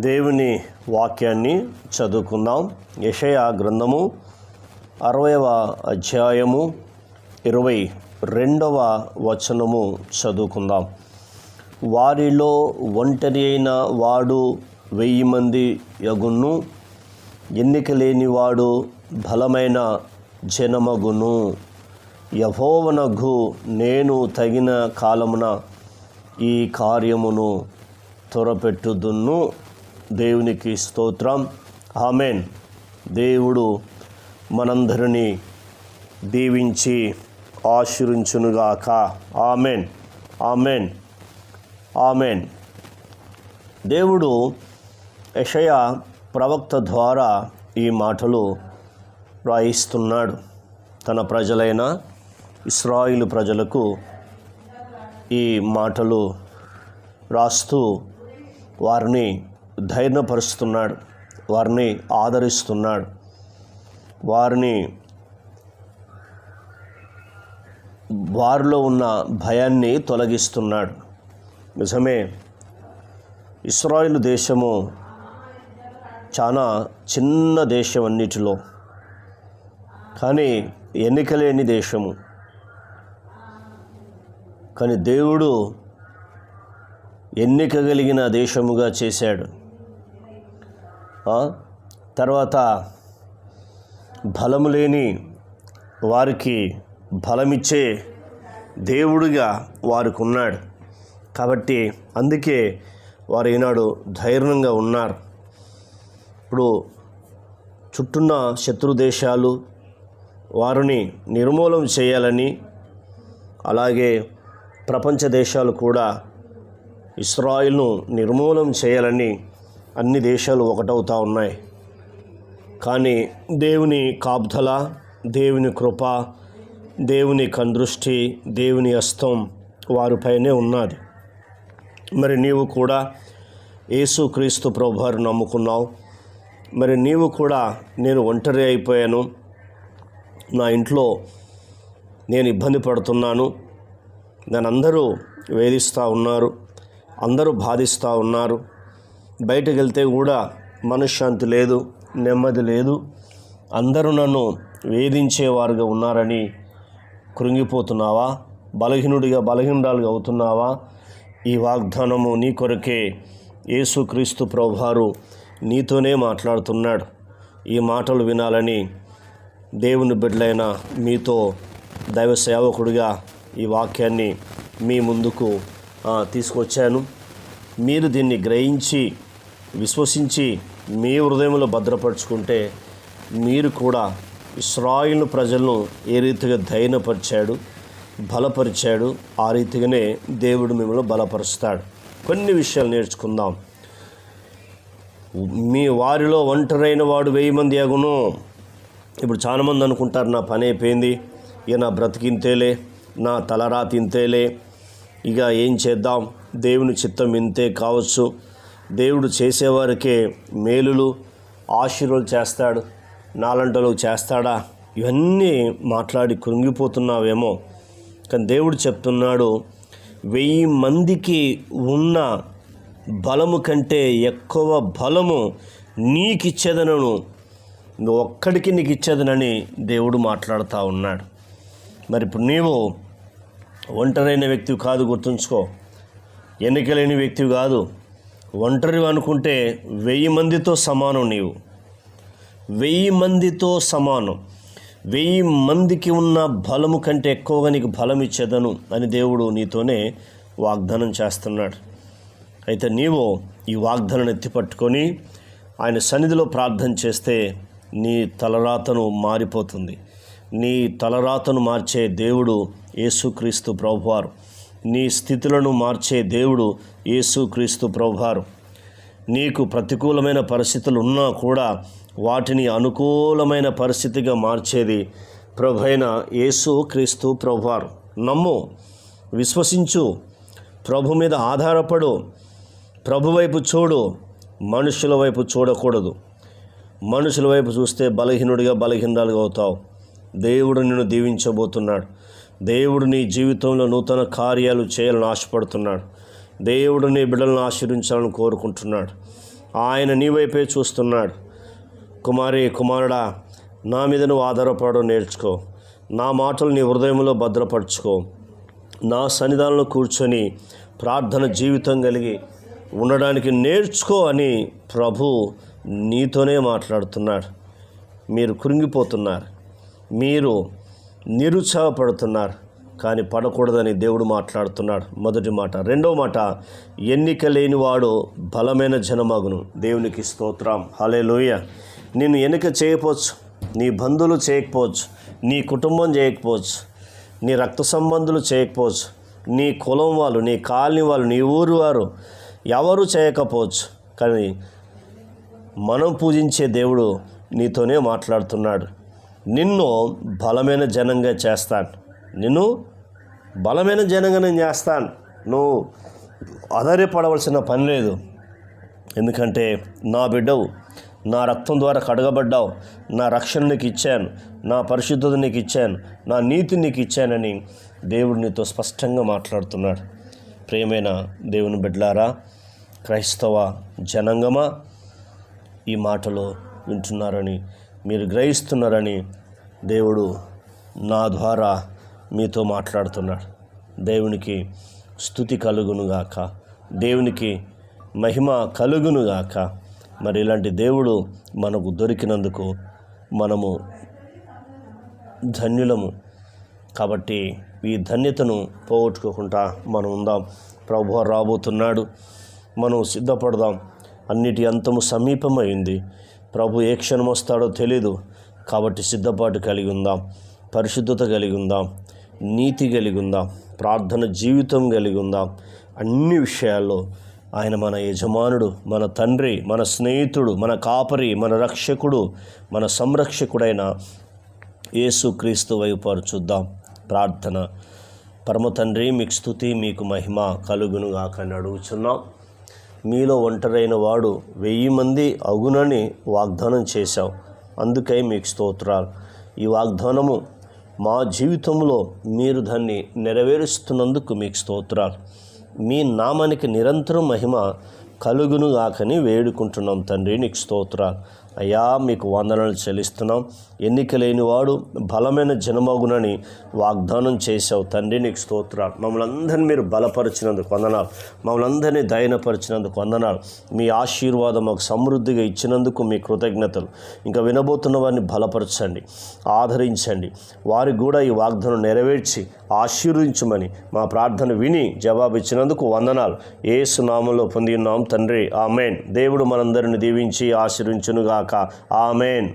దేవుని వాక్యాన్ని చదువుకుందాం. యషయ గ్రంథము అరవైవ అధ్యాయము ఇరవై రెండవ వచనము చదువుకుందాం. వారిలో ఒంటరి అయిన వాడు వెయ్యి మంది యగును ఎన్నిక లేనివాడు బలమైన జనమగును. యహోవనగు నేను తగిన కాలమున ఈ కార్యమును త్వరపెట్టుదును దేవునికి స్తోత్రం. ఆమెన్. దేవుడు మనందరినీ దీవించి ఆశీర్వించునుగాక. ఆమెన్. ఆమెన్. ఆమెన్. దేవుడు యషయ ప్రవక్త ద్వారా ఈ మాటలు రాయిస్తున్నాడు తన ప్రజలైన ఇస్రాయిలు ప్రజలకు ఈ మాటలు రాస్తూ వారిని ధైర్యపరుస్తున్నాడు. వారిని ఆదరిస్తున్నాడు. వారిని వారిలో ఉన్న భయాన్ని తొలగిస్తున్నాడు. నిజమే ఇస్రాయిల్ దేశము చాలా చిన్న దేశం అన్నిటిలో కానీ ఎన్నికలేని దేశము. కానీ దేవుడు ఎన్నిక కలిగిన దేశముగా చేశాడు. తర్వాత బలము లేని వారికి బలమిచ్చే దేవుడిగా వారికి ఉన్నాడు కాబట్టి అందుకే వారు ఈనాడు ధైర్యంగా ఉన్నారు. ఇప్పుడు చుట్టున్న శత్రు దేశాలు వారిని నిర్మూలం చేయాలని అలాగే ప్రపంచ దేశాలు కూడా ఇస్రాయిల్ను నిర్మూలం చేయాలని అన్ని దేశాలు ఒకటవుతూ ఉన్నాయి. కానీ దేవుని కాపుదల దేవుని కృప దేవుని కందృష్టి దేవుని హస్తం వారిపైనే ఉన్నది. మరి నీవు కూడా యేసుక్రీస్తు ప్రభువారు నమ్ముకున్నావు. మరి నీవు కూడా నేను ఒంటరి అయిపోయాను. నా ఇంట్లో నేను ఇబ్బంది పడుతున్నాను. నన్ను అందరూ వేధిస్తూ ఉన్నారు. అందరూ బాధిస్తూ ఉన్నారు. బయటకు వెళ్తే కూడా మనశ్శాంతి లేదు నెమ్మది లేదు. అందరూ నన్ను వేధించేవారుగా ఉన్నారని కృంగిపోతున్నావా? బలహీనుడిగా బలహీనురాలుగా అవుతున్నావా? ఈ వాగ్దానము నీ కొరకే యేసుక్రీస్తు ప్రభువారు నీతోనే మాట్లాడుతున్నాడు. ఈ మాటలు వినాలని దేవుని బిడ్డలైన మీతో దైవ సేవకుడిగా ఈ వాక్యాన్ని మీ ముందుకు తీసుకొచ్చాను. మీరు దీన్ని గ్రహించి విశ్వసించి మీ హృదయంలో భద్రపరుచుకుంటే మీరు కూడా ఇస్రాయిల్ ప్రజలను ఏ రీతిగా ధైర్యపరిచాడు బలపరిచాడు ఆ రీతిగానే దేవుడు మిమ్మల్ని బలపరుస్తాడు. కొన్ని విషయాలు నేర్చుకుందాం. మీ వారిలో ఒంటరైన వాడు వెయ్యి మంది అగును ఇప్పుడు చాలామంది అనుకుంటారు నా పని అయిపోయింది ఇక నా బ్రతికింతేలే నా తలరాతి ఇంతేలే ఇక ఏం చేద్దాం? దేవుని చిత్తం ఇంతే కావచ్చు. దేవుడు చేసేవారికే మేలులు ఆశీర్వలు చేస్తాడు నాలంటలు చేస్తాడా? ఇవన్నీ మాట్లాడి కృంగిపోతున్నావేమో. కానీ దేవుడు చెప్తున్నాడు వెయ్యి మందికి ఉన్న బలము కంటే ఎక్కువ బలము నీకిచ్చేదనను. నువ్వు ఒక్కడికి నీకు ఇచ్చేదనని దేవుడు మాట్లాడుతూ ఉన్నాడు. మరి ఇప్పుడు నీవు ఒంటరైన వ్యక్తివి కాదు గుర్తుంచుకో. ఎన్నికలేని వ్యక్తివి కాదు. ఒంటరి అనుకుంటే వెయ్యి మందితో సమానం నీవు. వెయ్యి మందితో సమానం. వెయ్యి మందికి ఉన్న బలము కంటే ఎక్కువగా నీకు బలం ఇచ్చేదను అని దేవుడు నీతోనే వాగ్దానం చేస్తున్నాడు. అయితే నీవు ఈ వాగ్దానం ఎత్తిపట్టుకొని ఆయన సన్నిధిలో ప్రార్థన చేస్తే నీ తలరాతను మారిపోతుంది. నీ తలరాతను మార్చే దేవుడు యేసుక్రీస్తు ప్రభువారు. నీ స్థితులను మార్చే దేవుడు యేసుక్రీస్తు ప్రభువారు. నీకు ప్రతికూలమైన పరిస్థితులు ఉన్నా కూడా వాటిని అనుకూలమైన పరిస్థితిగా మార్చేది ప్రభైన యేసు క్రీస్తు ప్రభువారు. నమ్ము విశ్వసించు ప్రభు మీద ఆధారపడు ప్రభు వైపు చూడు మనుషుల వైపు చూడకూడదు. మనుషుల వైపు చూస్తే బలహీనుడిగా బలహీనాలుగా అవుతావు. దేవుడు నిన్ను దీవించబోతున్నాడు. దేవుడు నీ జీవితంలో నూతన కార్యాలు చేయాలని ఆశపడుతున్నాడు. దేవుడు నీ బిడ్డలను ఆశీర్వించాలని కోరుకుంటున్నాడు. ఆయన నీ వైపే చూస్తున్నాడు. కుమారి కుమారుడా నా మీద నువ్వు ఆధారపడడం నేర్చుకో. నా మాటలు నీ హృదయంలో భద్రపరచుకో. నా సన్నిధానంలో కూర్చొని ప్రార్థన జీవితం కలిగి ఉండడానికి నేర్చుకో అని ప్రభు నీతోనే మాట్లాడుతున్నాడు. మీరు కృంగిపోతున్నారు. మీరు నిరుత్సాహపడుతున్నారు. కానీ పడకూడదని దేవుడు మాట్లాడుతున్నాడు. మొదటి మాట. రెండవ మాట. ఎన్నిక లేనివాడు బలమైన జనమగును. దేవునికి స్తోత్రం. హలే లోయ నిన్ను ఎన్నిక చేయకపోవచ్చు. నీ బంధువులు చేయకపోవచ్చు. నీ కుటుంబం చేయకపోవచ్చు. నీ రక్త సంబంధులు చేయకపోవచ్చు. నీ కులం వాళ్ళు నీ కాలనీ వాళ్ళు నీ ఊరు వారు ఎవరు చేయకపోవచ్చు. కానీ మనం పూజించే దేవుడు నీతోనే మాట్లాడుతున్నాడు. నిన్ను బలమైన జనంగా చేస్తాను. నిన్ను బలమైన జనంగా నేను చేస్తాను. నువ్వు ఆధారపడవలసిన పని లేదు. ఎందుకంటే నా బిడ్డవు నా రక్తం ద్వారా కడగబడ్డావు. నా రక్షణ నీకు ఇచ్చాను. నా పరిశుద్ధత నీకు ఇచ్చాను. నా నీతి నీకు ఇచ్చానని దేవుడు నీతో స్పష్టంగా మాట్లాడుతున్నాడు. ప్రేమైన దేవుని బిడ్డలారా క్రైస్తవ జనంగమా ఈ మాటలు వింటున్నారని మీరు గ్రహిస్తున్నారని దేవుడు నా ద్వారా మీతో మాట్లాడుతున్నాడు. దేవునికి స్థుతి కలుగునుగాక. దేవునికి మహిమ కలుగునుగాక. మరి ఇలాంటి దేవుడు మనకు దొరికినందుకు మనము ధన్యులము. కాబట్టి ఈ ధన్యతను పోగొట్టుకోకుండా మనం ఉందాం. ప్రభు రాబోతున్నాడు. మనం సిద్ధపడదాం. అన్నిటి అంతము సమీపమైంది. ప్రభు ఏ క్షణం వస్తాడో తెలీదు. కాబట్టి సిద్ధపాటు కలిగి ఉందాం. పరిశుద్ధత కలిగి ఉందాం. నీతి కలిగి ఉందాం. ప్రార్థన జీవితం కలిగి ఉందాం. అన్ని విషయాల్లో ఆయన మన యజమానుడు మన తండ్రి మన స్నేహితుడు మన కాపరి మన రక్షకుడు మన సంరక్షకుడైన యేసుక్రీస్తు వైపు చూద్దాం. ప్రార్థన. పరమ తండ్రి మీకు స్థుతి మీకు మహిమ కలుగును నడుగుచున్నాం అడుగుచున్నాం. మీలో ఒంటరైన వాడు వెయ్యి మంది అగునని వాగ్దానం చేశావు. అందుకై మీకు స్తోత్రాలు. ఈ వాగ్దానము మా జీవితంలో మీరు దాన్ని నెరవేరుస్తున్నందుకు మీకు స్తోత్రాలు. మీ నామానికి నిరంతరం మహిమ కలుగునుగాకని వేడుకుంటున్నాం తండ్రి నీకు స్తోత్రాలు. అయ్యా మీకు వందనలు చెల్లిస్తున్నాం. ఎన్నిక లేనివాడు బలమైన జనమగునని వాగ్దానం చేశావు. తండ్రి నీకు స్తోత్రాలు. మమ్మల్ని అందరినీ మీరు బలపరిచినందుకు వందనాలు. మమ్మల్ని అందరినీ దయనపరిచినందుకు వందనాలు. మీ ఆశీర్వాదం మాకు సమృద్ధిగా ఇచ్చినందుకు మీ కృతజ్ఞతలు. ఇంకా వినబోతున్న వారిని బలపరచండి ఆదరించండి. వారికి కూడా ఈ వాగ్దానం నెరవేర్చి ఆశీర్వదించమని మా ప్రార్థన విని జవాబు ఇచ్చినందుకు వందనాలు. ఏ సునామంలో పొంది ఉన్నాం తండ్రి. ఆమెన్. దేవుడు మనందరిని దీవించి గాక. ఆమెన్.